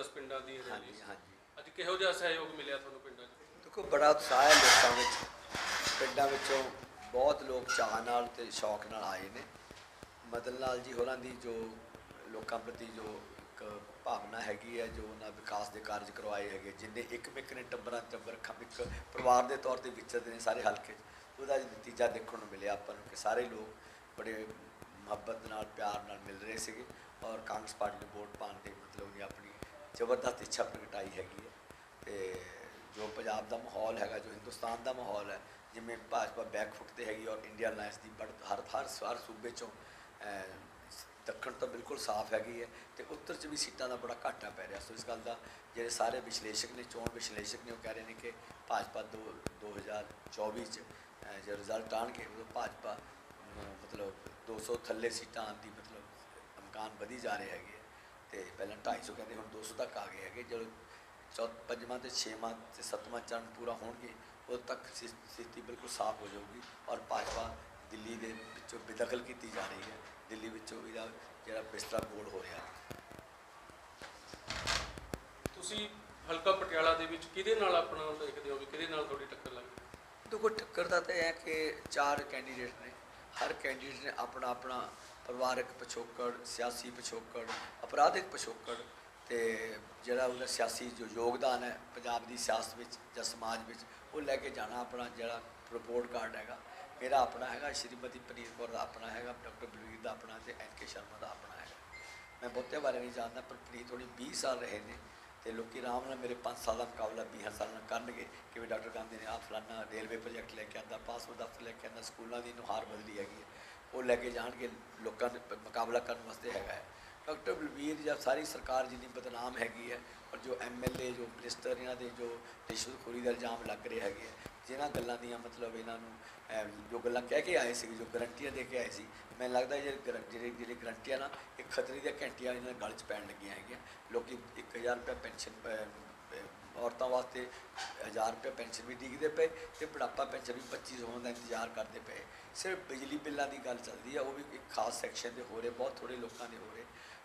10 ਪਿੰਡਾਂ ਦੀ ਹਾਂਜੀ ਹਾਂਜੀ। ਅੱਜ ਕਿਹੋ ਜਿਹਾ ਸਹਿਯੋਗ ਮਿਲਿਆ ਤੁਹਾਨੂੰ ਪਿੰਡਾਂ 'ਚ? ਦੇਖੋ ਬੜਾ ਉਤਸ਼ਾਹ ਹੈ ਲੋਕਾਂ ਵਿੱਚ। ਪਿੰਡਾਂ ਵਿੱਚੋਂ ਬਹੁਤ ਲੋਕ ਚਾਹ ਨਾਲ ਤੇ ਸ਼ੌਕ ਨਾਲ ਆਏ ਨੇ। ਮਦਨ ਲਾਲ ਜੀ ਹੋਰਾਂ ਦੀ ਜੋ ਲੋਕਾਂ ਪ੍ਰਤੀ ਜੋ ਇੱਕ ਭਾਵਨਾ ਹੈਗੀ ਹੈ ਜੋ ਉਹਨਾਂ ਵਿਕਾਸ ਦੇ ਕਾਰਜ ਕਰਵਾਏ ਹੈਗੇ ਜਿੰਨੇ ਇੱਕ ਮਿੱਕ ਨੇ ਟੱਬਰਾਂ ਟੱਬਰ ਇੱਕ ਪਰਿਵਾਰ ਦੇ ਤੌਰ ਤੇ ਵਿਚਰਦੇ ਨੇ ਸਾਰੇ ਹਲਕੇ 'ਚ। ਉਹਦਾ ਨਤੀਜਾ ਦੇਖਣ ਨੂੰ ਮਿਲਿਆ ਆਪਾਂ ਨੂੰ ਕਿ ਸਾਰੇ ਲੋਕ ਬੜੇ ਮੁਹੱਬਤ ਨਾਲ ਪਿਆਰ ਨਾਲ ਮਿਲ ਰਹੇ ਸੀਗੇ ਔਰ ਕਾਂਗਰਸ ਪਾਰਟੀ ਨੂੰ ਵੋਟ ਪਾਉਣ ਦੀ ਮਤਲਬ ਉਹਨੇ ਆਪਣੀ ਜ਼ਬਰਦਸਤ ਇੱਛਾ ਪ੍ਰਗਟਾਈ ਹੈਗੀ ਹੈ। ਤੇ ਜੋ ਪੰਜਾਬ ਦਾ ਮਾਹੌਲ ਹੈਗਾ ਜੋ ਹਿੰਦੁਸਤਾਨ ਦਾ ਮਾਹੌਲ ਹੈ ਜਿਵੇਂ ਭਾਜਪਾ ਬੈਕਫੁੱਟ ਤੇ ਹੈਗੀ ਔਰ ਇੰਡੀਆ ਅਲਾਈਅੰਸ ਦੀ ਬੜ ਹਰ ਹਰ ਹਰ ਸੂਬੇ ਚੋਂ ਦੱਖਣ ਤਾਂ ਬਿਲਕੁਲ ਸਾਫ਼ ਹੈਗੀ ਹੈ ਤੇ ਉੱਤਰ 'ਚ ਵੀ ਸੀਟਾਂ ਦਾ ਬੜਾ ਘਾਟਾ ਪੈ ਰਿਹਾ। ਸੋ ਇਸ ਗੱਲ ਦਾ ਜਿਹੜੇ ਸਾਰੇ ਵਿਸ਼ਲੇਸ਼ਕ ਨੇ ਚੋਣ ਵਿਸ਼ਲੇਸ਼ਕ ਨੇ ਉਹ ਕਹਿ ਰਹੇ ਨੇ ਕਿ ਭਾਜਪਾ ਦੋ 2024 'ਚ ਅਹ, ਜੋ ਰਿਜ਼ਲਟ ਆਣਗੇ ਉਹ ਭਾਜਪਾ ਨੂੰ ਮਤਲਬ 200 ਥੱਲੇ ਸੀਟਾਂ ਆਉਣ ਦੀ ਮਤਲਬ ਇਮਕਾਨ ਵਧੀ ਜਾ ਰਹੇ ਹੈਗੇ ਤੇ ਪਹਿਲਾਂ 250 ਕਹਿੰਦੇ ਹੁਣ 200 ਤੱਕ ਆ ਗਏ ਹੈਗੇ। ਜਦੋਂ ਚੌ ਪੰਜਵਾਂ ਤੇ ਛੇਵਾਂ ਤੇ ਸੱਤਵਾਂ ਚਰਨ ਪੂਰਾ ਹੋਣਗੇ ਉਦੋਂ ਤੱਕ ਸਥਿ- ਸਥਿਤੀ ਬਿਲਕੁਲ ਸਾਫ਼ ਹੋ ਜਾਊਗੀ ਔਰ ਭਾਜਪਾ ਦਿੱਲੀ ਦੇ ਵਿੱਚੋਂ ਬੇਦਖਲ ਕੀਤੀ ਜਾ ਰਹੀ ਹੈ। ਦਿੱਲੀ ਵਿੱਚੋਂ ਇਹਦਾ ਜਿਹੜਾ ਬਿਸਤਰਾ ਗੋਲ ਹੋ ਰਿਹਾ ਤੁਸੀਂ ਹਲਕਾ ਪਟਿਆਲਾ ਦੇ ਵਿੱਚ ਕਿਹਦੇ ਨਾਲ ਆਪਣਾ ਦੇਖਦੇ ਹੋ ਵੀ ਕਿਹਦੇ ਨਾਲ ਤੁਹਾਡੀ ਟੱਕਰ ਲੱਗੀ ਦੇਖੋ ਟੱਕਰ ਦਾ ਤਾਂ ਇਹ ਹੈ ਕਿ ਚਾਰ ਕੈਂਡੀਡੇਟ ਨੇ। ਹਰ ਕੈਂਡੀਡੇਟ ਨੇ ਆਪਣਾ ਆਪਣਾ ਪਰਿਵਾਰਕ ਪਿਛੋਕੜ, ਸਿਆਸੀ ਪਿਛੋਕੜ, ਅਪਰਾਧਿਕ ਪਿਛੋਕੜ ਤੇ ਜਿਹੜਾ ਉਹਦਾ ਸਿਆਸੀ ਜੋ ਯੋਗਦਾਨ ਹੈ ਪੰਜਾਬ ਦੀ ਸਿਆਸਤ ਵਿੱਚ ਜਾਂ ਸਮਾਜ ਵਿੱਚ, ਉਹ ਲੈ ਕੇ ਜਾਣਾ ਆਪਣਾ ਜਿਹੜਾ ਰਿਪੋਰਟ ਕਾਰਡ ਹੈਗਾ। ਮੇਰਾ ਆਪਣਾ ਹੈਗਾ, ਸ਼੍ਰੀਮਤੀ ਪਨੀਰ ਕੌਰ ਦਾ ਆਪਣਾ ਹੈਗਾ, ਡਾਕਟਰ ਬਲਵੀਰ ਦਾ ਆਪਣਾ ਤੇ ਐਨ ਕੇ ਸ਼ਰਮਾ ਦਾ ਆਪਣਾ ਹੈਗਾ। ਮੈਂ ਬਹੁਤੇ ਬਾਰੇ ਨਹੀਂ ਜਾਣਦਾ, ਪਰ ਪ੍ਰੀਤ ਥੋੜੀ 20 ਸਾਲ ਰਹੇ ਨੇ ਤੇ ਲੋਕੀ ਆਰਾਮ ਨਾਲ ਮੇਰੇ 5 ਸਾਲ ਦਾ ਮੁਕਾਬਲਾ 20 ਸਾਲ ਨਾਲ ਕਰਨਗੇ ਕਿ ਵੀ ਡਾਕਟਰ ਗਾਂਧੀ ਨੇ ਆ ਫਲਾਨਾ ਰੇਲਵੇ ਪ੍ਰੋਜੈਕਟ ਲੈ ਕੇ ਆਂਦਾ, ਪਾਸਪੋਰਟ ਦਫ਼ਤਰ ਲੈ ਕੇ ਆਂਦਾ, ਸਕੂਲਾਂ ਦੀ ਨੁਹਾਰ ਬਦਲੀ ਹੈਗੀ ਹੈ। ਉਹ ਲੈ ਕੇ ਜਾਣਗੇ ਲੋਕਾਂ ਦੇ ਮੁਕਾਬਲਾ ਕਰਨ ਵਾਸਤੇ ਹੈਗਾ ਹੈ। ਡਾਕਟਰ ਬਲਬੀਰ ਜਾਂ ਸਾਰੀ ਸਰਕਾਰ ਜਿੰਨੀ ਬਦਨਾਮ ਹੈਗੀ ਹੈ ਔਰ ਜੋ ਐਮਐਲਏ ਜੋ ਮਿਨਿਸਟਰ ਇਹਨਾਂ ਦੇ, ਜੋ ਰਿਸ਼ਵਤਖੋਰੀ ਦਾ ਇਲਜ਼ਾਮ ਲੱਗ ਰਹੇ ਹੈਗੇ ਹੈ, ਜਿਨ੍ਹਾਂ ਗੱਲਾਂ ਦੀਆਂ ਮਤਲਬ ਇਹਨਾਂ ਨੂੰ ਜੋ ਗੱਲਾਂ ਕਹਿ ਕੇ ਆਏ ਸੀ ਜੋ ਗਰੰਟੀਆਂ ਦੇ ਕੇ ਆਏ ਸੀ, ਮੈਨੂੰ ਲੱਗਦਾ ਜਿਹੜੇ ਗਰ- ਜਿਹੜੇ ਜਿਹੜੇ ਗਰੰਟੀਆਂ ਨਾ, ਇਹ ਖਤਰੇ ਦੀਆਂ ਘੰਟੀਆਂ ਇਹਨਾਂ ਦੇ ਗਲ 'ਚ ਪੈਣ ਲੱਗੀਆਂ ਹੈਗੀਆਂ। ਲੋਕੀ 1000 ਰੁਪਏ ਪੈਨਸ਼ਨ ਔਰਤਾਂ ਵਾਸਤੇ 1000 ਰੁਪਏ ਪੈਨਸ਼ਨ ਵੀ ਡਿੱਗਦੇ ਪਏ ਤੇ ਬੁਢਾਪਾ ਪੈਨਸ਼ਨ ਵੀ 2500 ਹੋਣ ਦਾ ਇੰਤਜ਼ਾਰ ਕਰਦੇ ਪਏ। ਸਿਰਫ ਬਿਜਲੀ ਬਿੱਲਾਂ ਦੀ ਗੱਲ ਚੱਲਦੀ ਆ, ਉਹ ਵੀ ਇੱਕ ਖਾਸ ਸੈਕਸ਼ਨ ਦੇ ਹੋ ਰਹੇ, ਬਹੁਤ ਥੋੜੇ ਲੋਕਾਂ ਦੇ ਹੋ ਰਹੇ।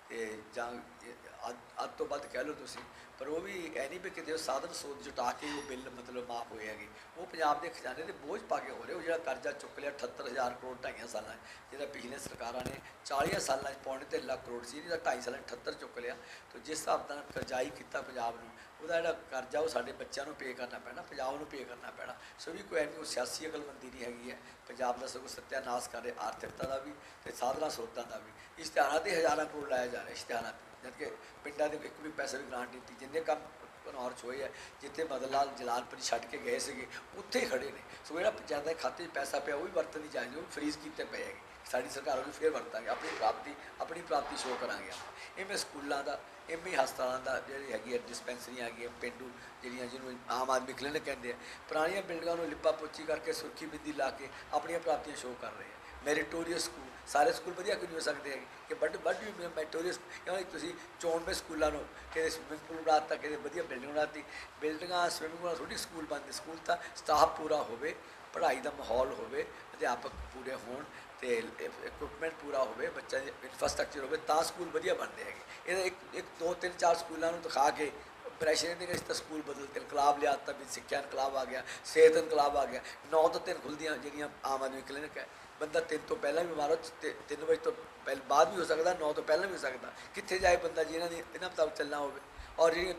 ਤੇ ਜਾਂ ਇਹ ਅੱਧ- ਅੱਧ ਤੋਂ ਵੱਧ ਕਹਿ ਲਓ ਤੁਸੀਂ, ਪਰ ਉਹ ਵੀ ਇਹ ਨਹੀਂ ਵੀ ਕਿਤੇ ਉਹ ਸਾਧਨ ਸੋਧ ਜੁਟਾ ਕੇ ਉਹ ਬਿੱਲ ਮਤਲਬ ਮਾਫ ਹੋਏ ਹੈਗੇ। ਉਹ ਪੰਜਾਬ ਦੇ ਖਜ਼ਾਨੇ ਦੇ ਬੋਝ ਪਾ ਕੇ ਹੋ ਰਹੇ, ਉਹ ਜਿਹੜਾ ਕਰਜ਼ਾ ਚੁੱਕ ਲਿਆ 78000 ਕਰੋੜ ਢਾਈਆਂ ਸਾਲਾਂ, ਜਿਹੜਾ ਪਿਛਲੇ ਸਰਕਾਰਾਂ ਨੇ 40 ਸਾਲਾਂ 'ਚ ਪੌਣੇ ਤੇ ਲੱਖ ਕਰੋੜ ਸੀ, ਇਹਦਾ 2.5 ਸਾਲਾਂ 'ਚ 78 ਚੁੱਕ ਲਿਆ। ਤੇ ਜਿਸ ਹਿਸਾਬ ਨਾਲ ਕਰਜ਼ਾਈ ਕੀਤਾ ਪੰਜਾਬ ਨੂੰ ਉਹਦਾ ਜਿਹੜਾ ਕਰਜ਼ਾ ਉਹ ਸਾਡੇ ਬੱਚਿਆਂ ਨੂੰ ਪੇ ਕਰਨਾ ਪੈਣਾ, ਪੰਜਾਬ ਨੂੰ ਪੇ ਕਰਨਾ ਪੈਣਾ। ਸੋ ਵੀ ਕੋਈ ਐਨੀ ਕੋਈ ਸਿਆਸੀ ਅਕਲਮੰਦੀ ਨਹੀਂ ਹੈਗੀ ਹੈ। ਪੰਜਾਬ ਦਾ ਸਗੋਂ ਸੱਤਿਆਨਾਸ਼ ਕਰ ਰਹੇ, ਆਰਥਿਕਤਾ ਦਾ ਵੀ ਤੇ ਸਾਧਨਾ ਸਰੋਤਾਂ ਦਾ ਵੀ। ਇਸ਼ਤਿਹਾਰਾਂ ਤੇ ਹਜ਼ਾਰਾਂ ਕਰੋੜ ਲਾਇਆ ਜਾ ਰਿਹਾ ਇਸ਼ਤਿਹਾਰਾਂ ਤੇ। ਜਦਕਿ ਪਿੰਡਾਂ ਦੇ ਇੱਕ ਵੀ ਪੈਸਾ ਵੀ ਗ੍ਰਾਂਟ ਨਹੀਂ ਦਿੱਤੀ, ਜਿੰਨੇ ਕੰਮ ਘਨੌਰ 'ਚ ਹੋਏ ਹੈ ਜਿੱਥੇ ਬਦਲ ਲਾਲ ਜਲਾਲਪੁਰ ਛੱਡ ਕੇ ਗਏ ਸੀਗੇ, ਉੱਥੇ ਹੀ ਖੜੇ ਨੇ। ਸੋ ਜਿਹੜਾ ਪੰਚਾਇਤਾਂ ਦੇ ਖਾਤੇ 'ਚ ਪੈਸਾ ਪਿਆ, ਉਹ ਵੀ ਵਰਤਣ ਦੀ ਜਾਇਜ਼ ਉਹ ਫਰੀਜ਼ ਕੀਤੇ ਪਏ ਹੈਗੇ। ਸਾਡੀ ਸਰਕਾਰ ਉਹਨੂੰ ਫੇਰ ਵਰਤਾਂਗੇ, ਆਪਣੀ ਪ੍ਰਾਪਤੀ ਆਪਣੀ ਪ੍ਰਾਪਤੀ ਸ਼ੋਅ ਕਰਾਂਗੇ ਆਪਾਂ। ਇਵੇਂ ਸਕੂਲਾਂ ਦਾ ਇਵੇਂ ਹਸਪਤਾਲਾਂ ਦਾ ਜਿਹੜੀ ਹੈਗੀ ਹੈ ਡਿਸਪੈਂਸਰੀਆਂ ਹੈਗੀਆਂ ਪਿੰਡੂ ਜਿਹੜੀਆਂ ਜਿਹਨੂੰ ਆਮ ਆਦਮੀ ਕਲੀਨਿਕ ਕਹਿੰਦੇ ਆ, ਪੁਰਾਣੀਆਂ ਬਿਲਡਿੰਗਾਂ ਨੂੰ ਲਿਪਾ ਪੋਚੀ ਕਰਕੇ ਸੁਰਖੀ ਬਿੰਦੀ ਲਾ ਕੇ ਆਪਣੀਆਂ ਪ੍ਰਾਪਤੀਆਂ ਸ਼ੋਅ ਕਰ ਰਹੇ ਆ। ਮੈਰੀਟੋਰੀਅਸ ਸਕੂਲ ਸਾਰੇ ਸਕੂਲ ਵਧੀਆ ਕਿਉਂ ਹੋ ਸਕਦੇ ਹੈਗੇ? ਕਿ ਵੱਡ ਵੱਡ ਵੀ ਮੈਰੀਟੋਰੀਅਸ ਕਿਉਂ ਤੁਸੀਂ ਚੋਣਵੇਂ ਸਕੂਲਾਂ ਨੂੰ ਕਿਤੇ ਸਵਿਮਿੰਗ ਪੂਲ ਬਣਾਤਾ ਕਿਤੇ ਵਧੀਆ ਬਿਲਡਿੰਗ ਬਣਾਤੀ ਬਿਲਡਿੰਗਾਂ ਸਵਿਮਿੰਗ ਪੂਲ ਥੋੜੀ ਸਕੂਲ ਬਣਦੇ ਸਕੂਲ ਤਾਂ ਸਟਾਫ ਪੂਰਾ ਹੋਵੇ, ਪੜ੍ਹਾਈ ਦਾ ਮਾਹੌਲ ਹੋਵੇ, ਅਧਿਆਪਕ ਪੂਰੇ ਹੋਣ ਤੇ ਇਕਵਿਪਮੈਂਟ ਪੂਰਾ ਹੋਵੇ ਬੱਚਾ ਇਨਫਰਾਸਟ੍ਰਕਚਰ ਹੋਵੇ, ਤਾਂ ਸਕੂਲ ਵਧੀਆ ਬਣਦੇ ਹੈਗੇ। ਇਹਦਾ ਇੱਕ ਇੱਕ, ਦੋ, ਤਿੰਨ, ਚਾਰ ਸਕੂਲਾਂ ਨੂੰ ਦਿਖਾ ਕੇ ਪ੍ਰੈਸ਼ਰ ਇਹਦੇ ਇਸ ਤਾਂ ਸਕੂਲ ਬਦਲ ਕੇ ਲਿਆ ਤਾਂ ਵੀ ਸਿੱਖਿਆ ਇਨਕਲਾਬ ਆ ਗਿਆ, ਸਿਹਤ ਇਨਕਲਾਬ ਆ ਗਿਆ। ਨੌ ਤੋਂ ਤਿੰਨ ਖੁੱਲਦੀਆਂ ਜਿਹੜੀਆਂ ਆਮ ਆਦਮੀ ਕਲੀਨਿਕ ਹੈ। ਬੰਦਾ ਤਿੰਨ ਤੋਂ ਪਹਿਲਾਂ ਵੀ ਬਿਮਾਰ ਹੋ ਤਿੰਨ ਵਜੇ ਤੋਂ ਪਹਿਲ, ਬਾਅਦ ਵੀ ਹੋ ਸਕਦਾ, ਨੌ ਤੋਂ ਪਹਿਲਾਂ ਵੀ ਹੋ ਸਕਦਾ। ਕਿੱਥੇ ਜਾਏ ਬੰਦਾ ਜਿਹਨਾਂ ਦੀ, ਇਹਨਾਂ ਮੁਤਾਬਕ ਚੱਲਣਾ ਹੋਵੇ। ਔਰ ਜਿਹੜੀਆਂ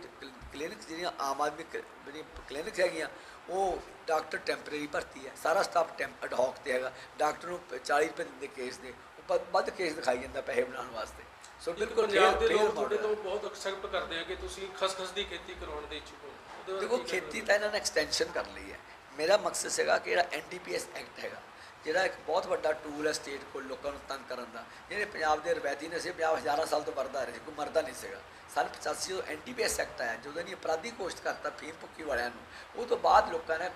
ਕਲੀਨਿਕ ਜਿਹੜੀਆਂ ਆਮ ਆਦਮੀ ਕ- ਜਿਹੜੀਆਂ ਕਲੀਨਿਕ ਹੈਗੀਆਂ ਉਹ ਡਾਕਟਰ ਟੈਂਪਰੇਰੀ ਭਰਤੀ ਹੈ ਸਾਰਾ ਸਟਾਫ ਟੈਂਪ ਅਡਹੌਕ ਤੇ ਹੈਗਾ। ਡਾਕਟਰ ਨੂੰ 40 ਰੁਪਏ ਦਿੰਦੇ ਕੇਸ ਦੇ ਉਹ ਵੱਧ- ਕੇਸ ਦਿਖਾਈ ਜਾਂਦਾ ਪੈਸੇ ਬਣਾਉਣ ਵਾਸਤੇ। ਸੋ ਬਿਲਕੁਲ ਪੰਜਾਬ ਦੇ ਲੋਕ ਤੁਹਾਡੇ। ਤੋਂ ਬਹੁਤ ਐਕਸੈਪਟ ਕਰਦੇ ਆ ਕਿ ਤੁਸੀਂ ਖਸਖਸ ਦੀ ਖੇਤੀ ਕਰਵਾਉਣ ਦੇ ਇੱਛੁਕ ਹੋ। ਦੇਖੋ? ਖੇਤੀ ਤਾਂ ਇਹਨਾਂ ਨੇ ਐਕਸਟੈਂਸ਼ਨ ਕਰ ਲਈ ਹੈ। ਮੇਰਾ ਮਕਸਦ ਸੀਗਾ ਕਿ ਜਿਹੜਾ ਐਨਡੀਪੀਐਸ ਐਕਟ ਹੈਗਾ ਜਿਹੜਾ ਇੱਕ ਬਹੁਤ ਵੱਡਾ ਟੂਲ ਹੈ ਸਟੇਟ ਕੋਲ ਲੋਕਾਂ ਨੂੰ ਤੰਗ ਕਰਨ ਦਾ ਜਿਹੜੇ ਪੰਜਾਬ ਦੇ ਰਵਾਇਤੀ ਨੇ ਸੀ ਪੰਜਾਬ ਹਜ਼ਾਰਾਂ ਸਾਲ ਤੋਂ ਵਰਦਾ ਰਹੇ ਕੋਈ ਮਰਦਾ ਨਹੀਂ ਸੀਗਾ। ਸਾਲ 85 ਜਦੋਂ ਐਨਡੀਪੀਐਸ ਐਕਟ ਆਇਆ, ਜਦੋਂ ਇਹਨੇ ਅਪਰਾਧੀ ਘੋਸ਼ਿਤ ਕਰਤਾ ਫੀਮ ਭੁੱਕੀ ਵਾਲਿਆਂ ਨੂੰ। ਉਹ ਤੋਂ ਬਾਅਦ ਲੋਕਾਂ ਨੇ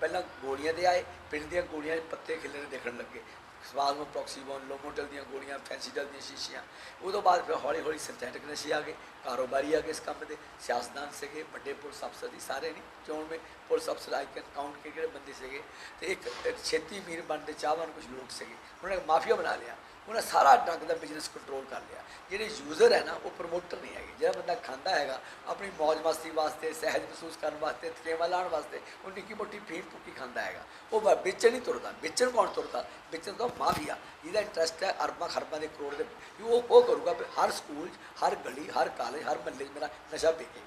ਪਹਿਲਾਂ ਗੋਲੀਆਂ ਦੇ ਆਏ, ਪਿੰਡ ਦੀਆਂ ਗੋਲੀਆਂ ਦੇ ਪੱਤੇ ਖਿਲਰੇ ਦੇਖਣ ਲੱਗੇ। ਸਵਾਲ ਨੂੰ ਪ੍ਰੋਕਸੀਬੋਨ ਲੋਮੋਟਲ ਦੀਆਂ ਗੋਲੀਆਂ ਫੈਂਸੀਡਲ ਦੀਆਂ ਸ਼ੀਸ਼ੀਆਂ। ਉਹ ਤੋਂ ਬਾਅਦ ਫਿਰ ਹੌਲੀ ਹੌਲੀ ਸਿੰਥੈਟਿਕ ਨਸ਼ੇ ਆ ਗਏ, ਕਾਰੋਬਾਰੀ ਆ ਗਏ ਇਸ ਕੰਮ ਦੇ। ਸਿਆਸਤਦਾਨ ਸੀਗੇ, ਵੱਡੇ ਪੁਲਿਸ ਅਫਸਰ ਦੀ ਸਾਰੇ ਨਹੀਂ, ਚੋਣ ਵਿੱਚ ਪੁਲਿਸ ਅਫਸਰ ਆਈ ਕੈਨ ਕਾਊਂਟ ਕਿ ਕਿਹੜੇ ਬੰਦੇ ਸੀਗੇ। ਤੇ ਇੱਕ ਇੱਕ ਛੇਤੀ ਮੀਰ ਬਣਦੇ ਚਾਹਵਾਨ ਕੁਝ ਲੋਕ ਸੀਗੇ। ਉਹਨਾਂ ਨੇ ਮਾਫੀਆ ਬਣਾ ਲਿਆ। ਉਹਨੇ ਸਾਰਾ ਡਰੱਗ ਦਾ ਬਿਜ਼ਨਸ ਕੰਟਰੋਲ ਕਰ ਲਿਆ। ਜਿਹੜੇ ਯੂਜ਼ਰ ਹੈ ਨਾ ਉਹ ਪ੍ਰਮੋਟਰ ਨਹੀਂ ਹੈਗੇ। ਜਿਹੜਾ ਬੰਦਾ ਖਾਂਦਾ ਹੈਗਾ ਆਪਣੀ ਮौज ਮਸਤੀ ਵਾਸਤੇ ਸਹਿਜ ਮਹਿਸੂਸ ਕਰਨ ਵਾਸਤੇ ਥਕੇਵਾ ਲਾਉਣ ਵਾਸਤੇ ਉਹ ਨਿੱਕੀ ਮੋਟੀ ਫੀਡ ਪੁੱਕੀ ਖਾਂਦਾ ਹੈਗਾ। ਉਹ ਵੇਚਣ ਨਹੀਂ ਤੁਰਦਾ। ਵੇਚਣ ਕੌਣ ਤੁਰਦਾ? ਵੇਚਣ ਤਾਂ ਮਾਫੀਆ। ਜਿਹਦਾ ਇੰਟਰਸਟ ਹੈ ਅਰਬਾਂ ਖਰਬਾਂ ਦੇ ਕਰੋੜ ਦੇ ਉਹ ਉਹ ਕਰੂਗਾ ਵੀ ਹਰ ਸਕੂਲ 'ਚ, ਹਰ ਗਲੀ ਹਰ ਕਾਲਜ ਹਰ ਮਹੱਲੇ 'ਚ ਮੇਰਾ ਨਸ਼ਾ ਵਿਕੇ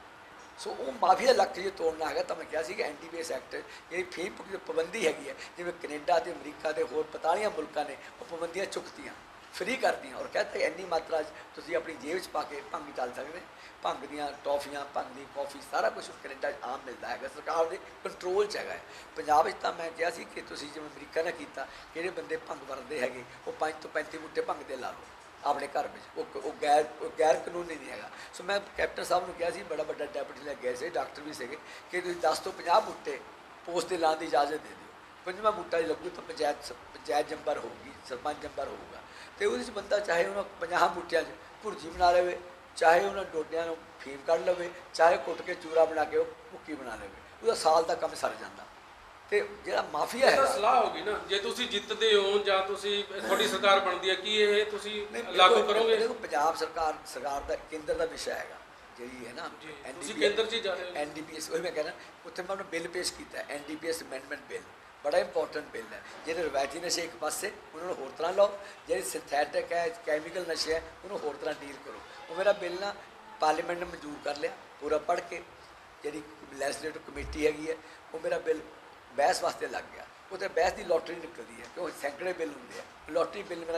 ਸੋ ਉਹ ਮਾਫੀਆ ਲੱਕ ਜੇ ਤੋੜਨਾ ਹੈਗਾ ਤਾਂ ਮੈਂ ਕਿਹਾ ਸੀ ਕਿ ਐਨਟੀਪੀਐਸ ਐਕਟ ਜਿਹੜੀ ਫੀਮ ਪੁੱਕੀ ਪਾਬੰਦੀ ਹੈਗੀ ਹੈ, ਜਿਵੇਂ ਕੈਨੇਡਾ ਤੇ ਅਮਰੀਕਾ ਤੇ ਹੋਰ 45 ਮੁਲਕਾਂ ਨੇ ਉਹ ਪਾਬੰਦੀਆਂ ਚੁੱਕਤੀਆਂ ਫ੍ਰੀ ਕਰਤੀਆਂ ਔਰ ਕਹਿੰਦੇ ਇੰਨੀ ਮਾਤਰਾ 'ਚ ਤੁਸੀਂ ਆਪਣੀ ਜੇਬ 'ਚ ਪਾ ਕੇ ਭੰਗ ਚੱਲ ਸਕਦੇ, ਭੰਗ ਦੀਆਂ ਟੌਫੀਆਂ, ਭੰਗ ਦੀ ਕਾਫੀ, ਸਾਰਾ ਕੁਝ ਕੈਨੇਡਾ 'ਚ ਆਮ ਮਿਲਦਾ ਹੈਗਾ, ਸਰਕਾਰ ਦੇ ਕੰਟਰੋਲ 'ਚ ਹੈਗਾ ਹੈ। ਪੰਜਾਬ ਵਿੱਚ ਤਾਂ ਮੈਂ ਕਿਹਾ ਸੀ ਕਿ ਤੁਸੀਂ ਜਿਵੇਂ ਅਮਰੀਕਾ ਨੇ ਕੀਤਾ ਜਿਹੜੇ ਬੰਦੇ ਭੰਗ ਵਰਦੇ ਹੈਗੇ, ਉਹ 5 ਤੋਂ 35 ਬੁੱਟੇ ਭੰਗ ਦੇ ਲਾ ਲਓ ਆਪਣੇ ਘਰ ਵਿੱਚ। ਉਹ ਉਹ ਗੈਰ ਉਹ ਗੈਰ ਕਾਨੂੰਨੀ ਨਹੀਂ ਹੈਗਾ। ਸੋ ਮੈਂ ਕੈਪਟਨ ਸਾਹਿਬ ਨੂੰ ਕਿਹਾ ਸੀ, ਬੜਾ ਵੱਡਾ ਡੈਪੂਟੀ ਲੈ ਗਏ ਸੀ, ਡਾਕਟਰ ਵੀ ਸੀਗੇ, ਕਿ ਤੁਸੀਂ 10 ਤੋਂ 50 ਬੂਟੇ ਪੋਸਟ ਤੇ ਲਾਉਣ ਦੀ ਇਜਾਜ਼ਤ ਦੇ ਦਿਓ। ਪੰਜਵਾਂ ਬੂਟਾ ਜੇ ਲੱਗੂ ਤਾਂ ਪੰਚਾਇਤ ਸ- ਪੰਚਾਇਤ ਜੰਬਰ ਹੋਊਗੀ, ਸਰਪੰਚ ਜੰਬਰ ਹੋਊਗਾ। ਤੇ ਉਹਦੇ ਵਿੱਚ ਬੰਦਾ ਚਾਹੇ ਉਹਨਾਂ 50 ਬੂਟਿਆਂ 'ਚ ਭੁਰਜੀ ਬਣਾ ਲਵੇ, ਚਾਹੇ ਉਹਨਾਂ ਡੋਡਿਆਂ ਨੂੰ ਫੀਮ ਕੱਢ ਲਵੇ, ਚਾਹੇ ਕੁੱਟ ਕੇ ਚੂਰਾ ਬਣਾ ਕੇ ਉਹ ਭੁੱਕੀ ਬਣਾ ਲਵੇ। ਉਹਦਾ ਸਾਲ ਦਾ ਕੰਮ ਸਰ ਜਾਂਦਾ। ਤੇ ਜਿਹੜਾ ਮਾਫੀਆ ਹੈ ਸਲਾਹ ਹੋਗੀ ਨਾ। ਜੇ ਤੁਸੀਂ ਜਿੱਤਦੇ ਹੋ ਜਾਂ ਤੁਸੀਂ ਤੁਹਾਡੀ ਸਰਕਾਰ ਬਣਦੀ ਹੈ ਕੀ ਇਹ ਤੁਸੀਂ ਲਾਗੂ ਕਰੋਗੇ? ਦੇਖੋ ਪੰਜਾਬ ਸਰਕਾਰ ਸਰਕਾਰ ਦਾ ਕੇਂਦਰ ਦਾ ਵਿਸ਼ਾ ਹੈਗਾ ਜਿਹੜੀ ਹੈ ਨਾ ਤੁਸੀਂ ਕੇਂਦਰ 'ਚ ਜਾ ਰਹੇ ਹੋ। ਐਨਡੀਪੀਐਸ ਉਹ ਮੈਂ ਕਹਿੰਦਾ ਉੱਥੇ ਮੈਂ ਉਹਨੂੰ ਬਿੱਲ ਪੇਸ਼ ਕੀਤਾ ਐਨਡੀਪੀਐਸ ਅਮੈਂਡਮੈਂਟ ਬਿੱਲ ਬੜਾ ਇੰਪੋਰਟੈਂਟ ਬਿੱਲ ਹੈ। ਜਿਹੜੇ ਰਵਾਇਤੀ ਨਸ਼ੇ ਇੱਕ ਪਾਸੇ ਉਹਨਾਂ ਨੂੰ ਹੋਰ ਤਰ੍ਹਾਂ ਲਾਓ ਜਿਹੜੇ ਸਿੰਥੈਟਿਕ ਹੈ ਕੈਮੀਕਲ ਨਸ਼ੇ ਹੈ ਉਹਨੂੰ ਹੋਰ ਤਰ੍ਹਾਂ ਡੀਲ ਕਰੋ। ਉਹ ਮੇਰਾ ਬਿੱਲ ਨਾ ਪਾਰਲੀਮੈਂਟ ਨੇ ਮਨਜ਼ੂਰ ਕਰ ਲਿਆ ਪੂਰਾ ਪੜ੍ਹ ਕੇ ਜਿਹੜੀ ਲੈਜਿਸਲੇਟਿਵ ਕਮੇਟੀ ਹੈਗੀ ਹੈ ਉਹ ਮੇਰਾ ਬਿੱਲ ਬਹਿਸ ਵਾਸਤੇ ਲੱਗ ਗਿਆ। ਉਹਤੇ ਬਹਿਸ ਦੀ ਲੋਟਰੀ ਨਿਕਲਦੀ ਹੈ ਕਿ ਉਹ ਸੈਂਕੜੇ ਬਿੱਲ ਹੁੰਦੇ ਆ। ਲੋਟਰੀ ਬਿੱਲ ਮੇਰਾ